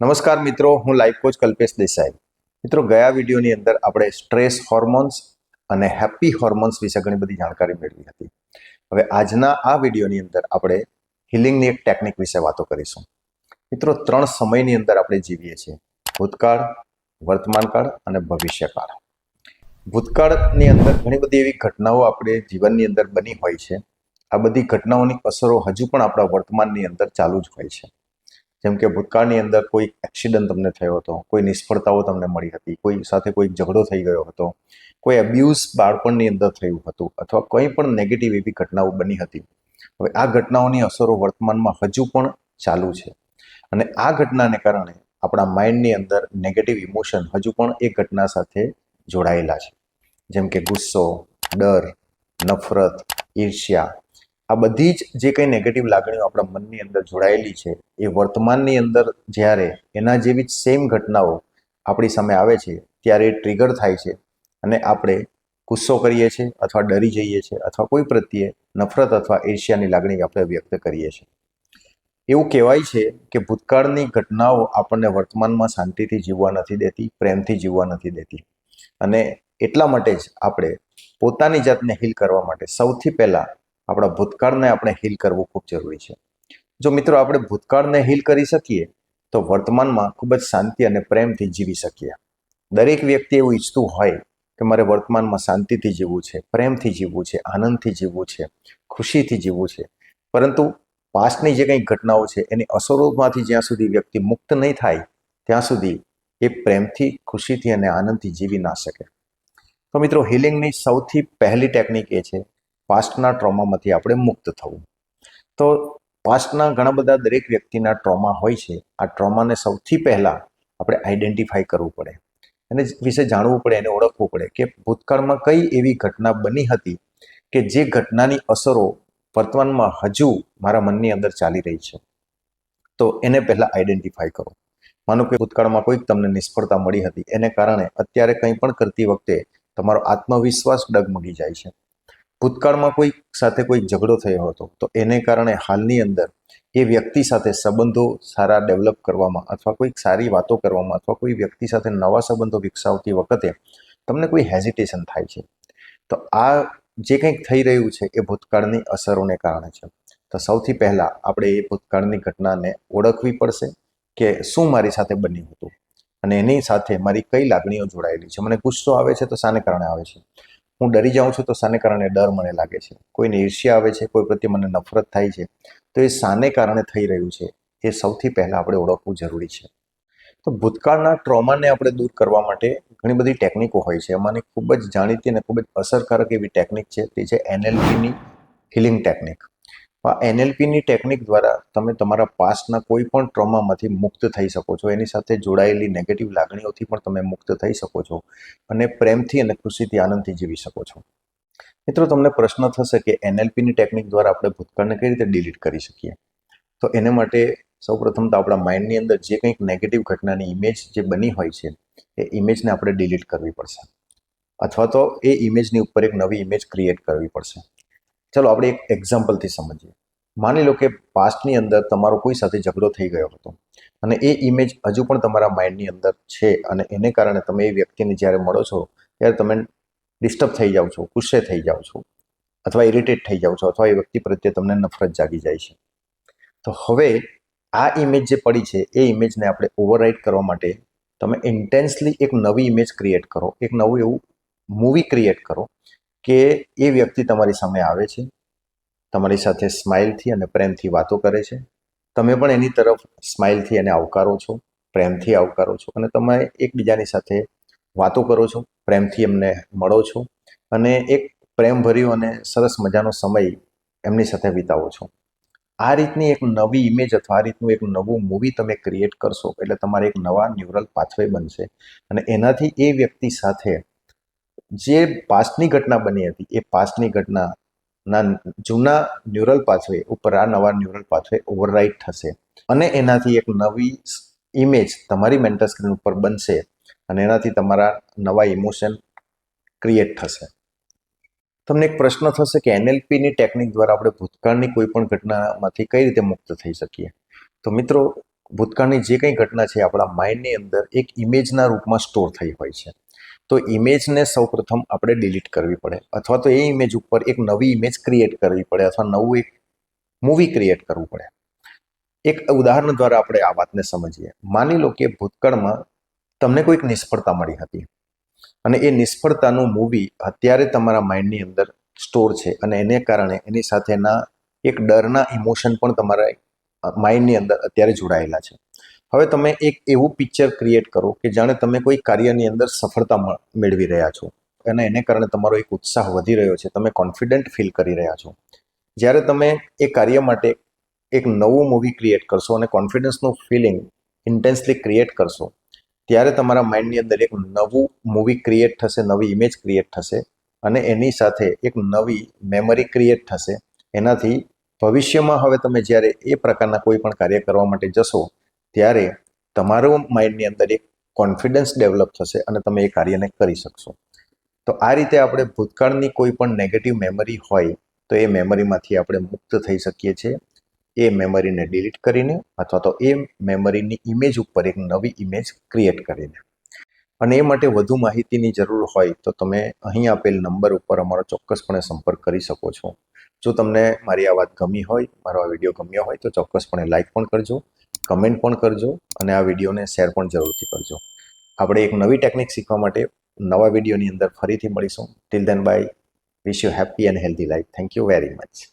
નમસ્કાર મિત્રો, હું લાઈફ કોચ કલ્પેશ દેસાઈ. મિત્રો, ગયા વિડીયોની અંદર આપણે સ્ટ્રેસ હોર્મોન્સ અને હેપી હોર્મોન્સ વિશે ઘણી બધી જાણકારી મેળવી હતી. હવે આજના આ વિડીયોની અંદર આપણે હિલિંગની એક ટેકનિક વિશે વાતો કરીશું. મિત્રો, ત્રણ સમયની અંદર આપણે જીવીએ છીએ. ભૂતકાળ, વર્તમાનકાળ અને ભવિષ્યકાળ. ભૂતકાળની અંદર ઘણી બધી એવી ઘટનાઓ આપણે જીવનની અંદર બની હોય છે. આ બધી ઘટનાઓની અસરો હજુ પણ આપણા વર્તમાનની અંદર ચાલુ જ હોય છે. જેમ કે ભૂતકાળની અંદર કોઈ એક્સિડન્ટ તમને થયો હતો, કોઈ નિષ્ફળતાઓ તમને મળી હતી, કોઈ સાથે કોઈ ઝઘડો થઈ ગયો હતો, કોઈ અબ્યુઝ બાળપણની અંદર થયું હતું અથવા કંઈ પણ નેગેટિવ એવી ઘટનાઓ બની હતી. હવે આ ઘટનાઓની અસરો વર્તમાનમાં હજુ પણ ચાલુ છે. અને આ ઘટનાને કારણે આપણા માઇન્ડની અંદર નેગેટિવ ઇમોશન હજુ પણ એ ઘટના સાથે જોડાયેલા છે. જેમ કે ગુસ્સો, ડર, નફરત, ઈર્ષ્યા આ બધી જ જે કંઈ નેગેટિવ લાગણીઓ આપણા મનની અંદર જોડાયેલી છે, એ વર્તમાનની અંદર જ્યારે એના જેવી જ સેમ ઘટનાઓ આપણી સામે આવે છે, ત્યારે એ ટ્રિગર થાય છે અને આપણે ગુસ્સો કરીએ છીએ અથવા ડરી જઈએ છીએ અથવા કોઈ પ્રત્યે નફરત અથવા ઈર્ષ્યાની લાગણી આપણે વ્યક્ત કરીએ છીએ. એવું કહેવાય છે કે ભૂતકાળની ઘટનાઓ આપણને વર્તમાનમાં શાંતિથી જીવવા નથી દેતી, પ્રેમથી જીવવા નથી દેતી. અને એટલા માટે જ આપણે પોતાની જાતને હીલ કરવા માટે સૌથી પહેલાં આપણા ભૂતકાળને આપણે હીલ કરવું ખૂબ જરૂરી છે. જો મિત્રો આપણે ભૂતકાળને હીલ કરી શકીએ, તો વર્તમાનમાં ખૂબ જ શાંતિ અને પ્રેમથી જીવી શકીએ. દરેક વ્યક્તિ એવું ઈચ્છતું હોય કે મારે વર્તમાનમાં શાંતિથી જીવવું છે, પ્રેમથી જીવવું છે, આનંદથી જીવવું છે, ખુશીથી જીવવું છે. પરંતુ પાસ્ટની જે કંઈ ઘટનાઓ છે, એની અસરોમાંથી જ્યાં સુધી વ્યક્તિ મુક્ત નહીં થાય, ત્યાં સુધી એ પ્રેમથી, ખુશીથી અને આનંદથી જીવી ના શકે. તો મિત્રો હિલિંગની સૌથી પહેલી ટેકનિક એ છે પાસ્ટના ટ્રોમામાંથી આપણે મુક્ત થવું. તો પાસ્ટના ઘણા બધા દરેક વ્યક્તિના ટ્રોમા હોય છે. આ ટ્રોમાને સૌથી પહેલાં આપણે આઈડેન્ટિફાઈ કરવું પડે. એને વિશે જાણવું પડે, એને ઓળખવું પડે કે ભૂતકાળમાં કઈ એવી ઘટના બની હતી કે જે ઘટનાની અસરો વર્તમાનમાં હજુ મારા મનની અંદર ચાલી રહી છે. તો એને પહેલાં આઈડેન્ટિફાઈ કરો. માનો કે ભૂતકાળમાં કોઈક તમને નિષ્ફળતા મળી હતી. એને કારણે અત્યારે કંઈ પણ કરતી વખતે તમારો આત્મવિશ્વાસ ડગમગી જાય છે. ભૂતકાળમાં કોઈ સાથે કોઈ ઝઘડો થયો હતો, તો એને કારણે હાલની અંદર એ વ્યક્તિ સાથે સંબંધો સારા ડેવલપ કરવામાં અથવા કોઈક સારી વાતો કરવામાં અથવા કોઈ વ્યક્તિ સાથે નવા સંબંધો વિકસાવતી વખતે તમને કોઈ હેઝિટેશન થાય છે. તો આ જે કંઈક થઈ રહ્યું છે એ ભૂતકાળની અસરોને કારણે છે. તો સૌથી પહેલાં આપણે એ ભૂતકાળની ઘટનાને ઓળખવી પડશે કે શું મારી સાથે બન્યું હતું અને એની સાથે મારી કઈ લાગણીઓ જોડાયેલી છે. મને ગુસ્સો આવે છે તો શાને કારણે આવે છે? હું ડરી જાઉં છું તો શાને કારણે ડર મને લાગે છે. કોઈને ઈર્ષ્યા આવે છે, કોઈ પ્રત્યે મને નફરત થાય છે, તો એ શાને કારણે થઈ રહ્યું છે. એ સૌથી પહેલાં આપણે ઓળખવું જરૂરી છે. તો ભૂતકાળના ટ્રોમાને આપણે દૂર કરવા માટે ઘણી બધી ટેકનિકો હોય છે. એમાંની ખૂબ જ જાણીતી અને ખૂબ જ અસરકારક એવી ટેકનિક છે, તે છે એનએલપીની હિલિંગ ટેકનિક આ એનએલપીની ટેકનિક દ્વારા તમે તમારા પાસ્ટના કોઈ પણ ટ્રોમામાંથી મુક્ત થઈ શકો છો. એની સાથે જોડાયેલી નેગેટિવ લાગણીઓથી પણ તમે મુક્ત થઈ શકો છો અને પ્રેમથી અને ખુશીથી આનંદથી જીવી શકો છો. મિત્રો, તમને પ્રશ્ન થશે કે એનએલપીની ટેકનિક દ્વારા આપણે ભૂતકાળને કઈ રીતે ડિલીટ કરી શકીએ? તો એને માટે સૌપ્રથમ તો આપણા માઇન્ડની અંદર જે કંઈક નેગેટિવ ઘટનાની ઇમેજ જે બની હોય છે, એ ઇમેજને આપણે ડિલીટ કરવી પડશે. અથવા તો એ ઇમેજની ઉપર એક નવી ઇમેજ ક્રિએટ કરવી પડશે. ચલો આપણે એક એક્ઝામ્પલથી સમજીએ. માની લો કે પાસ્ટની અંદર તમારો કોઈ સાથે ઝઘડો થઈ ગયો હતો અને એ ઇમેજ હજુ પણ તમારા માઇન્ડની અંદર છે અને એને કારણે તમે એ વ્યક્તિને જ્યારે મળો છો ત્યારે તમે ડિસ્ટર્બ થઈ જાઓ છો, ગુસ્સે થઈ જાઓ છો અથવા ઇરિટેટ થઈ જાઓ છો અથવા એ વ્યક્તિ પ્રત્યે તમને નફરત જાગી જાય છે. તો હવે આ ઇમેજ જે પડી છે એ ઇમેજને આપણે ઓવરરાઇડ કરવા માટે તમે ઇન્ટેન્સલી એક નવી ઇમેજ ક્રિએટ કરો, એક નવું એવું મૂવી ક્રિએટ કરો કે એ વ્યક્તિ તમારી સામે આવે છે તમારી સાથે સ્માઇલથી અને પ્રેમથી વાતો કરે છે. તમે પણ એની તરફ સ્માઇલથી એને આવકારો છો, પ્રેમથી આવકારો છો અને તમે એકબીજાની સાથે વાતો કરો છો, પ્રેમથી એમને મળો છો અને એક પ્રેમભર્યો અને સરસ મજાનો સમય એમની સાથે વિતાવો છો. આ રીતની એક નવી ઇમેજ અથવા આ રીતનું એક નવું મૂવી તમે ક્રિએટ કરશો એટલે તમારે એક નવા ન્યુરલ પાથવે બનશે અને એનાથી એ વ્યક્તિ સાથે જે પાસ્ટની ઘટના બની હતી, એ પાસ્ટની ઘટનાના જૂના ન્યુરલ પાથવે ઉપર આ નવા ન્યુરલ પાથવે ઓવરરાઇટ થશે. અને એનાથી એક નવી ઇમેજ તમારી મેન્ટલ સ્ક્રીન ઉપર બનશે અને એનાથી તમારા નવા ઇમોશન ક્રિએટ થશે. તમને એક પ્રશ્ન થશે કે એનએલપીની ટેકનિક દ્વારા આપણે ભૂતકાળની કોઈ પણ ઘટનામાંથી કઈ રીતે મુક્ત થઈ શકીએ? તો મિત્રો, ભૂતકાળની જે કંઈ ઘટના છે, આપણા માઇન્ડની અંદર એક ઇમેજના રૂપમાં સ્ટોર થઈ હોય છે. તો ઇમેજને સૌપ્રથમ આપણે ડિલીટ કરવી પડે. અથવા તો એ ઇમેજ ઉપર એક નવી ઇમેજ ક્રિએટ કરવી પડે અથવા નવું એક મૂવી ક્રિએટ કરવું પડે. એક ઉદાહરણ દ્વારા આપણે આ વાતને સમજીએ. માની લો કે ભૂતકાળમાં તમને કોઈક નિષ્ફળતા મળી હતી. અને એ નિષ્ફળતાનું મૂવી અત્યારે તમારા માઇન્ડની અંદર સ્ટોર છે. અને એને કારણે એની સાથેના એક ડરના ઇમોશન પણ તમારા માઇન્ડની અંદર અત્યારે જોડાયેલા છે. હવે તમે એક એવું પિક્ચર ક્રિએટ કરો કે જાણે તમે કોઈ કાર્યની અંદર સફળતા મેળવી રહ્યા છો. અને એને કારણે તમારો એક ઉત્સાહ વધી રહ્યો છે. તમે કોન્ફિડન્ટ ફીલ કરી રહ્યા છો. જ્યારે તમે એ કાર્ય માટે એક નવું મૂવી ક્રિએટ કરશો અને કોન્ફિડન્સનું ફિલિંગ ઇન્ટેન્સલી ક્રિએટ કરશો, ત્યારે તમારા માઇન્ડની અંદર એક નવું મૂવી ક્રિએટ થશે, નવી ઇમેજ ક્રિએટ થશે અને એની સાથે એક નવી મેમરી ક્રિએટ થશે. એનાથી ભવિષ્યમાં હવે તમે જ્યારે એ પ્રકારના કોઈ પણ કાર્ય કરવા માટે જશો ત્યારે તમારું માઇન્ડની અંદર એક કોન્ફિડન્સ ડેવલપ થશે અને તમે એ કાર્યને કરી શકશો. તો આ રીતે આપણે ભૂતકાળની કોઈ પણ નેગેટિવ મેમરી હોય, તો એ મેમરીમાંથી આપણે મુક્ત થઈ શકીએ છીએ. એ મેમરીને ડિલીટ કરીને અથવા તો એ મેમરીની ઇમેજ ઉપર એક નવી ઇમેજ ક્રિએટ કરીને. અને એ માટે વધુ માહિતીની જરૂર હોય, તો તમે અહીં આપેલ નંબર ઉપર અમારો ચોક્કસપણે સંપર્ક કરી શકો છો. જો તમને મારી આ વાત ગમી હોય, મારો આ વીડિયો ગમ્યો હોય, તો ચોક્કસપણે લાઇક પણ કરજો. કમેન્ટ પણ કરજો અને આ વિડીયોને શેર પણ જરૂરથી કરજો. આપણે એક નવી ટેકનિક શીખવા માટે નવા વિડીયોની અંદર ફરીથી મળીશું. Till then bye wish you happy and healthy life thank you very much